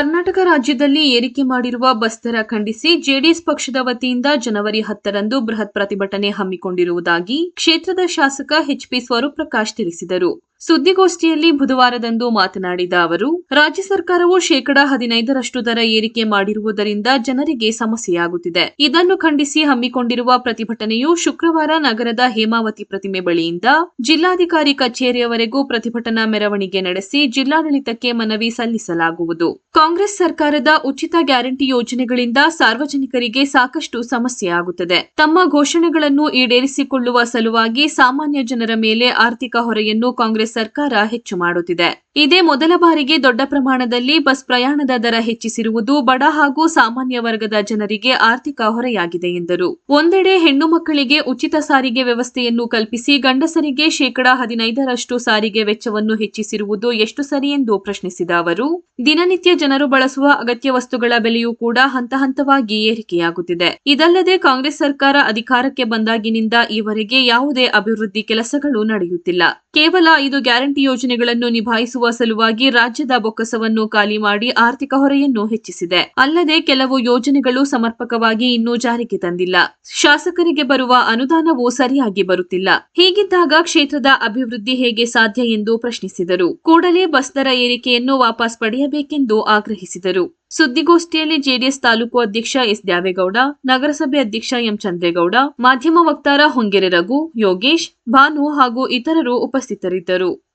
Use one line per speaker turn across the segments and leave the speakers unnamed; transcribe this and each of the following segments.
ಕರ್ನಾಟಕ ರಾಜ್ಯದಲ್ಲಿ ಏರಿಕೆ ಮಾಡಿರುವ ಬಸ್ ದರ ಖಂಡಿಸಿ ಜೆಡಿಎಸ್ ಪಕ್ಷದ ವತಿಯಿಂದ ಜನವರಿ ಹತ್ತರಂದು ಬೃಹತ್ ಪ್ರತಿಭಟನೆ ಹಮ್ಮಿಕೊಂಡಿರುವುದಾಗಿ ಕ್ಷೇತ್ರದ ಶಾಸಕ ಎಚ್ಪಿ ಸ್ವರೂಪ್ರಕಾಶ್ ತಿಳಿಸಿದರು. ಸುದ್ದಿಗೋಷ್ಠಿಯಲ್ಲಿ ಬುಧವಾರದಂದು ಮಾತನಾಡಿದ ಅವರು, ರಾಜ್ಯ ಸರ್ಕಾರವು ಶೇಕಡಾ ಹದಿನೈದರಷ್ಟು ದರ ಏರಿಕೆ ಮಾಡಿರುವುದರಿಂದ ಜನರಿಗೆ ಸಮಸ್ಯೆಯಾಗುತ್ತಿದೆ. ಇದನ್ನು ಖಂಡಿಸಿ ಹಮ್ಮಿಕೊಂಡಿರುವ ಪ್ರತಿಭಟನೆಯು ಶುಕ್ರವಾರ ನಗರದ ಹೇಮಾವತಿ ಪ್ರತಿಮೆ ಬಳಿಯಿಂದ ಜಿಲ್ಲಾಧಿಕಾರಿ ಕಚೇರಿಯವರೆಗೂ ಪ್ರತಿಭಟನಾ ಮೆರವಣಿಗೆ ನಡೆಸಿ ಜಿಲ್ಲಾಡಳಿತಕ್ಕೆ ಮನವಿ ಸಲ್ಲಿಸಲಾಗುವುದು. ಕಾಂಗ್ರೆಸ್ ಸರ್ಕಾರದ ಉಚಿತ ಗ್ಯಾರಂಟಿ ಯೋಜನೆಗಳಿಂದ ಸಾರ್ವಜನಿಕರಿಗೆ ಸಾಕಷ್ಟು ಸಮಸ್ಯೆಯಾಗುತ್ತದೆ. ತಮ್ಮ ಘೋಷಣೆಗಳನ್ನು ಈಡೇರಿಸಿಕೊಳ್ಳುವ ಸಲುವಾಗಿ ಸಾಮಾನ್ಯ ಜನರ ಮೇಲೆ ಆರ್ಥಿಕ ಹೊರೆಯನ್ನು ಕಾಂಗ್ರೆಸ್ ಸರ್ಕಾರ ಹೆಚ್ಚು ಮಾಡುತ್ತಿದೆ. ಇದೇ ಮೊದಲ ಬಾರಿಗೆ ದೊಡ್ಡ ಪ್ರಮಾಣದಲ್ಲಿ ಬಸ್ ಪ್ರಯಾಣದ ದರ ಹೆಚ್ಚಿಸಿರುವುದು ಬಡ ಹಾಗೂ ಸಾಮಾನ್ಯ ವರ್ಗದ ಜನರಿಗೆ ಆರ್ಥಿಕ ಹೊರೆಯಾಗಿದೆ ಎಂದರು. ಒಂದೆಡೆ ಹೆಣ್ಣು ಮಕ್ಕಳಿಗೆ ಉಚಿತ ಸಾರಿಗೆ ವ್ಯವಸ್ಥೆಯನ್ನು ಕಲ್ಪಿಸಿ ಗಂಡಸರಿಗೆ ಶೇಕಡಾ ಹದಿನೈದರಷ್ಟು ಸಾರಿಗೆ ವೆಚ್ಚವನ್ನು ಹೆಚ್ಚಿಸಿರುವುದು ಎಷ್ಟು ಸರಿ ಎಂದು ಪ್ರಶ್ನಿಸಿದ ಅವರು, ದಿನನಿತ್ಯ ಜನರು ಬಳಸುವ ಅಗತ್ಯ ವಸ್ತುಗಳ ಬೆಲೆಯೂ ಕೂಡ ಹಂತ ಹಂತವಾಗಿ ಏರಿಕೆಯಾಗುತ್ತಿದೆ. ಇದಲ್ಲದೆ ಕಾಂಗ್ರೆಸ್ ಸರ್ಕಾರ ಅಧಿಕಾರಕ್ಕೆ ಬಂದಾಗಿನಿಂದ ಈವರೆಗೆ ಯಾವುದೇ ಅಭಿವೃದ್ಧಿ ಕೆಲಸಗಳು ನಡೆಯುತ್ತಿಲ್ಲ. ಕೇವಲ ಇದು ಗ್ಯಾರಂಟಿ ಯೋಜನೆಗಳನ್ನು ನಿಭಾಯಿಸುವ ಸಲುವಾಗಿ ರಾಜ್ಯದ ಬೊಕ್ಕಸವನ್ನು ಖಾಲಿ ಮಾಡಿ ಆರ್ಥಿಕ ಹೊರೆಯನ್ನು ಹೆಚ್ಚಿಸಿದೆ. ಅಲ್ಲದೆ ಕೆಲವು ಯೋಜನೆಗಳು ಸಮರ್ಪಕವಾಗಿ ಇನ್ನೂ ಜಾರಿಗೆ ತಂದಿಲ್ಲ. ಶಾಸಕರಿಗೆ ಬರುವ ಅನುದಾನವೂ ಸರಿಯಾಗಿ ಬರುತ್ತಿಲ್ಲ. ಹೀಗಿದ್ದಾಗ ಕ್ಷೇತ್ರದ ಅಭಿವೃದ್ಧಿ ಹೇಗೆ ಸಾಧ್ಯ ಎಂದು ಪ್ರಶ್ನಿಸಿದರು. ಕೂಡಲೇ ಬಸ್ ದರ ಏರಿಕೆಯನ್ನು ವಾಪಸ್ ಪಡೆಯಬೇಕೆಂದು ಆಗ್ರಹಿಸಿದರು. ಸುದ್ದಿಗೋಷ್ಠಿಯಲ್ಲಿ ಜೆಡಿಎಸ್ ತಾಲೂಕು ಅಧ್ಯಕ್ಷ ಎಸ್ ದ್ಯಾವೇಗೌಡ, ನಗರಸಭೆ ಅಧ್ಯಕ್ಷ ಎಂ ಚಂದ್ರೇಗೌಡ, ಮಾಧ್ಯಮ ವಕ್ತಾರ ಹೊಂಗೆರೆ ರಘು, ಯೋಗೇಶ್, ಭಾನು ಹಾಗೂ ಇತರರು ಉಪಸ್ಥಿತರಿದ್ದರು.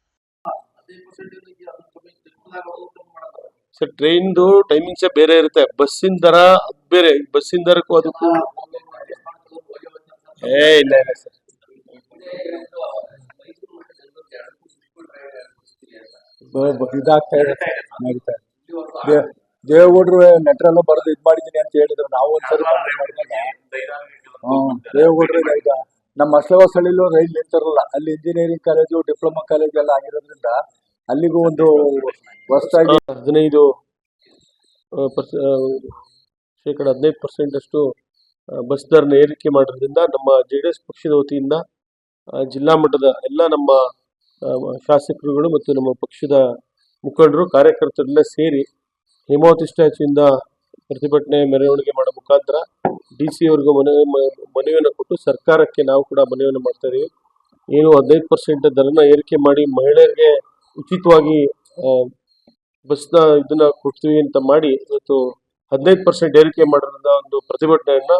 ಸರ್, ಟ್ರೈನ್ದು ಟೈಮಿಂಗ್ಸೇ ಬೇರೆ ಇರುತ್ತೆ. ಬಸ್ಸಿನ ದರ ಅದು ಬೇರೆ. ಬಸ್ಸಿನ ದರಕ್ಕೂ ಅದಕ್ಕೂ ಏ, ಇಲ್ಲ ಇಲ್ಲ, ಸರ್.
ಇದಾಗ್ತಾ ಇದೆ. ನಡೀತಾ ದೇವೇಗೌಡ್ರು ನೆಟ್ರೆಲ್ಲ ಬರೆದು ಇದು ಮಾಡಿದೀನಿ ಅಂತ ಹೇಳಿದ್ರು. ನಾವು ಒಂದ್ಸರಿ ಹ್ಮ್, ದೇವೇಗೌಡ್ರು ಈಗ ನಮ್ಮ ಮಸವಸಳಿಲೂ ರೈಲ್ ನಿಂತಿರಲ್ಲ. ಅಲ್ಲಿ ಇಂಜಿನಿಯರಿಂಗ್ ಕಾಲೇಜು ಡಿಪ್ಲೊಮಾ ಕಾಲೇಜ್ ಎಲ್ಲ ಆಗಿರೋದ್ರಿಂದ ಅಲ್ಲಿಗೂ ಒಂದು ಹೊಸದಾಗಿ
ಹದಿನೈದು ಶೇಕಡ ಹದಿನೈದು ಪರ್ಸೆಂಟ್ ಅಷ್ಟು ಆ, ಬಸ್ ದರನ ಏರಿಕೆ ಮಾಡೋದ್ರಿಂದ ನಮ್ಮ ಜೆ ಡಿ ಎಸ್ ಪಕ್ಷದ ವತಿಯಿಂದ ಜಿಲ್ಲಾ ಮಟ್ಟದ ಎಲ್ಲ ನಮ್ಮ ಶಾಸಕರುಗಳು ಮತ್ತು ನಮ್ಮ ಪಕ್ಷದ ಮುಖಂಡರು ಕಾರ್ಯಕರ್ತರೆಲ್ಲ ಸೇರಿ ಹೇಮಾವತಿ ಸ್ಟ್ಯಾಚ್ಯೂಯಿಂದ ಪ್ರತಿಭಟನೆ ಮೆರವಣಿಗೆ ಮಾಡೋ ಮುಖಾಂತರ ಡಿ ಸಿ ಅವ್ರಿಗೂ ಮನವಿ ಮನವಿಯನ್ನು ಕೊಟ್ಟು ಸರ್ಕಾರಕ್ಕೆ ನಾವು ಕೂಡ ಮನವಿಯನ್ನು ಮಾಡ್ತಾ ಇದೀವಿ. ಏನು ಹದಿನೈದು ಪರ್ಸೆಂಟ್ ದರನ ಏರಿಕೆ ಮಾಡಿ ಮಹಿಳೆಯರಿಗೆ ಉಚಿತವಾಗಿ ಬಸ್ನ ಇದನ್ನ ಕೊಡ್ತೀವಿ ಅಂತ ಮಾಡಿ, ಇವತ್ತು ಹದಿನೈದು ಪರ್ಸೆಂಟ್ ಏರಿಕೆ ಮಾಡಿರೋದ ಒಂದು ಪ್ರತಿಭಟನೆಯನ್ನ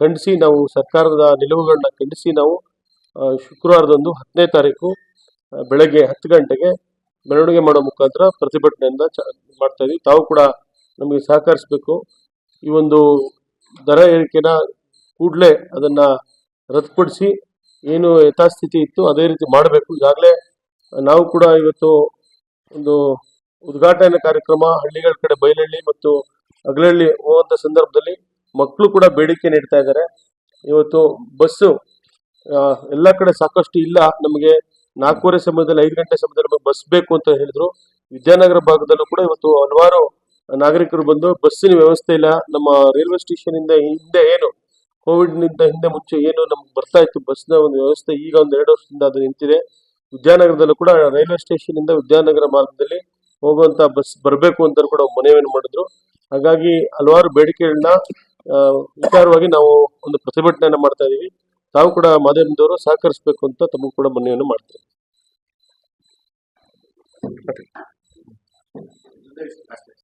ಖಂಡಿಸಿ ನಾವು ಸರ್ಕಾರದ ನಿಲುವುಗಳನ್ನ ಖಂಡಿಸಿ ನಾವು ಶುಕ್ರವಾರದಂದು ಹತ್ತನೇ ತಾರೀಕು ಬೆಳಗ್ಗೆ ಹತ್ತು ಗಂಟೆಗೆ ಮೆರವಣಿಗೆ ಮಾಡೋ ಮುಖಾಂತರ ಪ್ರತಿಭಟನೆಯಿಂದ ಮಾಡ್ತಾ ಇದೀವಿ. ತಾವು ಕೂಡ ನಮಗೆ ಸಹಕರಿಸಬೇಕು. ಈ ಒಂದು ದರ ಏರಿಕೆನ ಕೂಡಲೇ ಅದನ್ನ ರದ್ದುಪಡಿಸಿ, ಏನು ಯಥಾಸ್ಥಿತಿ ಇತ್ತು ಅದೇ ರೀತಿ ಮಾಡಬೇಕು. ಈಗಾಗಲೇ ನಾವು ಕೂಡ ಇವತ್ತು ಒಂದು ಉದ್ಘಾಟನೆ ಕಾರ್ಯಕ್ರಮ ಹಳ್ಳಿಗಳ ಕಡೆ ಬಯಲಹಳ್ಳಿ ಮತ್ತು ಅಗಲಹಳ್ಳಿ ಹೋಗುವಂಥ ಸಂದರ್ಭದಲ್ಲಿ ಮಕ್ಕಳು ಕೂಡ ಬೇಡಿಕೆ ನೀಡ್ತಾ ಇದ್ದಾರೆ. ಇವತ್ತು ಬಸ್ಸು ಎಲ್ಲ ಕಡೆ ಸಾಕಷ್ಟು ಇಲ್ಲ. ನಮಗೆ ನಾಲ್ಕೂವರೆ ಸಮಯದಲ್ಲಿ, ಐದು ಗಂಟೆ ಸಮಯದಲ್ಲಿ ಬಸ್ ಬೇಕು ಅಂತ ಹೇಳಿದ್ರು. ವಿದ್ಯಾನಗರ ಭಾಗದಲ್ಲೂ ಕೂಡ ಇವತ್ತು ಹಲವಾರು ನಾಗರಿಕರು ಬಂದು ಬಸ್ಸಿನ ವ್ಯವಸ್ಥೆ ಇಲ್ಲ. ನಮ್ಮ ರೈಲ್ವೆ ಸ್ಟೇಷನ್ ಇಂದ ಹಿಂದೆ ಏನು ಕೋವಿಡ್ನಿಂದ ಹಿಂದೆ ಮುಂಚೆ ಏನು ನಮ್ಗೆ ಬರ್ತಾ ಇತ್ತು. ಬಸ್ನ ಒಂದು ವ್ಯವಸ್ಥೆ ಈಗ ಒಂದು ಎರಡು ವರ್ಷದಿಂದ ಅದು ನಿಂತಿದೆ. ವಿದ್ಯಾನಗರದಲ್ಲೂ ಕೂಡ ರೈಲ್ವೆ ಸ್ಟೇಷನ್ ಇಂದ ವಿದ್ಯಾನಗರ ಮಾರ್ಗದಲ್ಲಿ ಹೋಗುವಂತ ಬಸ್ ಬರಬೇಕು ಅಂತ ಕೂಡ ಮನವಿಯನ್ನು ಮಾಡಿದ್ರು. ಹಾಗಾಗಿ ಹಲವಾರು ಬೇಡಿಕೆಗಳನ್ನ ವಿಚಾರವಾಗಿ ನಾವು ಒಂದು ಪ್ರತಿಭಟನೆಯನ್ನ ಮಾಡ್ತಾ ಇದೀವಿ. ತಾವು ಕೂಡ ಮಾಧ್ಯಮದವರು ಸಹಕರಿಸಬೇಕು ಅಂತ ತಮಗೂ ಕೂಡ ಮನವಿಯನ್ನು ಮಾಡ್ತೇವೆ.